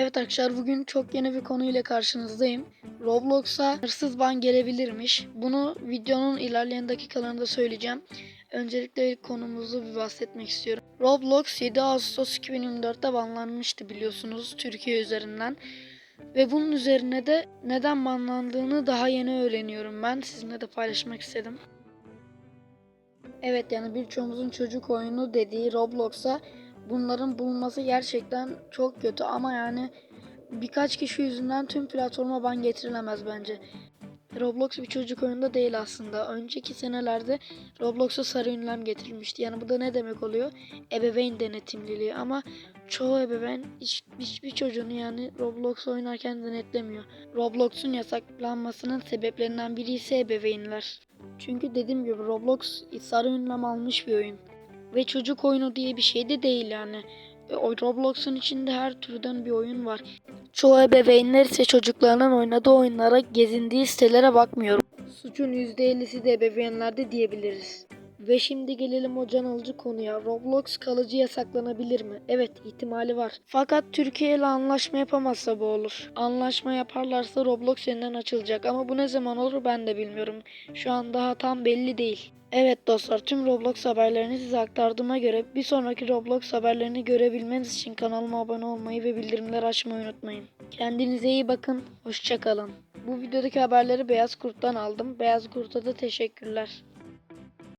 Evet arkadaşlar bugün çok yeni bir konuyla karşınızdayım. Roblox'a hırsız ban gelebilirmiş. Bunu videonun ilerleyen dakikalarında söyleyeceğim. Öncelikle ilk konumuzu bir bahsetmek istiyorum. Roblox 7 Ağustos 2024'te banlanmıştı biliyorsunuz Türkiye üzerinden. Ve bunun üzerine de neden banlandığını daha yeni öğreniyorum ben. Sizinle de paylaşmak istedim. Evet yani birçoğumuzun çocuk oyunu dediği Roblox'a bunların bulunması gerçekten çok kötü ama yani birkaç kişi yüzünden tüm platforma ban getirilemez bence. Roblox bir çocuk oyunda değil aslında. Önceki senelerde Roblox'a sarı ünlem getirilmişti. Yani bu da ne demek oluyor? Ebeveyn denetimliliği ama çoğu ebeveyn hiç, hiçbir çocuğunu yani Roblox oynarken denetlemiyor. Roblox'un yasaklanmasının sebeplerinden biri ise ebeveynler. Çünkü dediğim gibi Roblox sarı ünlem almış bir oyun. Ve çocuk oyunu diye bir şey de değil yani. E, Roblox'un içinde her türden bir oyun var. Çoğu ebeveynler ise çocuklarının oynadığı oyunlara, gezindiği sitelere bakmıyor. Suçun %50'si de ebeveynlerde diyebiliriz. Ve şimdi gelelim o can alıcı konuya. Roblox kalıcı yasaklanabilir mi? Evet ihtimali var. Fakat Türkiye ile anlaşma yapamazsa bu olur. Anlaşma yaparlarsa Roblox yeniden açılacak ama bu ne zaman olur ben de bilmiyorum. Şu an daha tam belli değil. Evet dostlar tüm Roblox haberlerini size aktardığıma göre bir sonraki Roblox haberlerini görebilmeniz için kanalıma abone olmayı ve bildirimleri açmayı unutmayın. Kendinize iyi bakın, hoşçakalın. Bu videodaki haberleri Beyaz Kurt'tan aldım. Beyaz Kurt'a da teşekkürler.